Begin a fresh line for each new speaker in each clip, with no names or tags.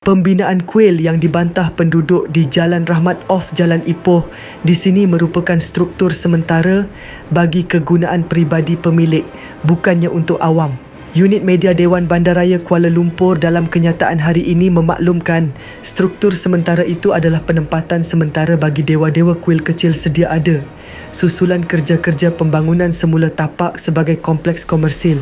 Pembinaan kuil yang dibantah penduduk di Jalan Rahmat Off Jalan Ipoh di sini merupakan struktur sementara bagi kegunaan peribadi pemilik, bukannya untuk awam. Unit Media Dewan Bandaraya Kuala Lumpur dalam kenyataan hari ini memaklumkan struktur sementara itu adalah penempatan sementara bagi dewa-dewa kuil kecil sedia ada susulan kerja-kerja pembangunan semula tapak sebagai kompleks komersil.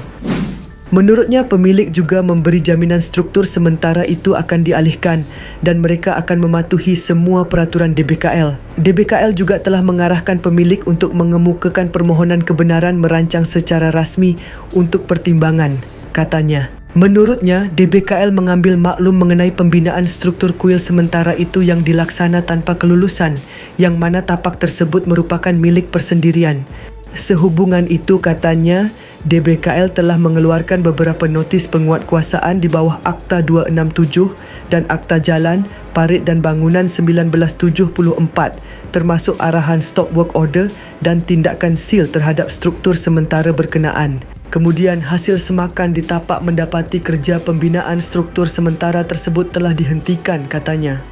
Menurutnya, pemilik juga memberi jaminan struktur sementara itu akan dialihkan dan mereka akan mematuhi semua peraturan DBKL. DBKL juga telah mengarahkan pemilik untuk mengemukakan permohonan kebenaran merancang secara rasmi untuk pertimbangan, katanya. Menurutnya, DBKL mengambil maklum mengenai pembinaan struktur kuil sementara itu yang dilaksana tanpa kelulusan, yang mana tapak tersebut merupakan milik persendirian. Sehubungan itu katanya, DBKL telah mengeluarkan beberapa notis penguatkuasaan di bawah Akta 267 dan Akta Jalan, Parit dan Bangunan 1974 termasuk arahan stop work order dan tindakan sil terhadap struktur sementara berkenaan. Kemudian hasil semakan di tapak mendapati kerja pembinaan struktur sementara tersebut telah dihentikan katanya.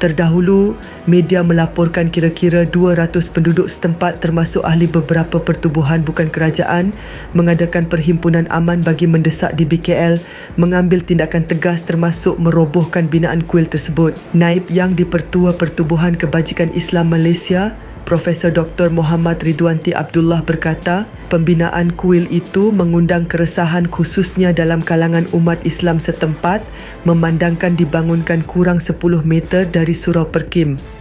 Terdahulu, media melaporkan kira-kira 200 penduduk setempat termasuk ahli beberapa pertubuhan bukan kerajaan mengadakan perhimpunan aman bagi mendesak di BKL mengambil tindakan tegas termasuk merobohkan binaan kuil tersebut. Naib yang dipertua Pertubuhan Kebajikan Islam Malaysia, Profesor Dr. Muhammad Ridwanti Abdullah berkata, pembinaan kuil itu mengundang keresahan khususnya dalam kalangan umat Islam setempat memandangkan dibangunkan kurang 10 meter dari surau Perkim.